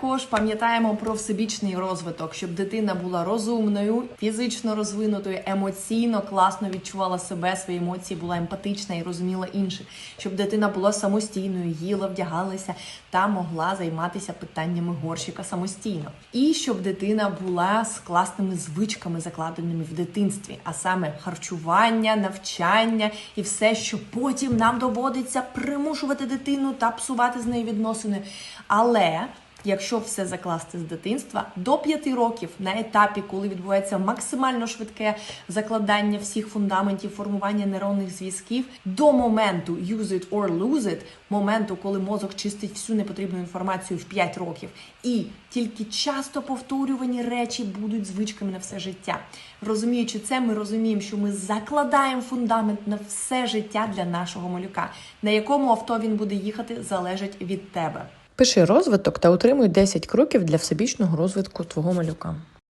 Також пам'ятаємо про всебічний розвиток, щоб дитина була розумною, фізично розвинутою, емоційно класно відчувала себе, свої емоції, була емпатична і розуміла інших, щоб дитина була самостійною, їла, вдягалася та могла займатися питаннями горщика самостійно. І щоб дитина була з класними звичками, закладеними в дитинстві, а саме харчування, навчання і все, що потім нам доводиться примушувати дитину та псувати з нею відносини. Але Якщо все закласти з дитинства до 5 років на етапі, коли відбувається максимально швидке закладання всіх фундаментів формування нейронних зв'язків, до моменту use it or lose it, моменту, коли мозок чистить всю непотрібну інформацію в 5 років, і тільки часто повторювані речі будуть звичками на все життя. Розуміючи це, ми розуміємо, що ми закладаємо фундамент на все життя для нашого малюка. На якому авто він буде їхати, залежить від тебе. Пиши розвиток та отримуй 10 кроків для всебічного розвитку твого малюка.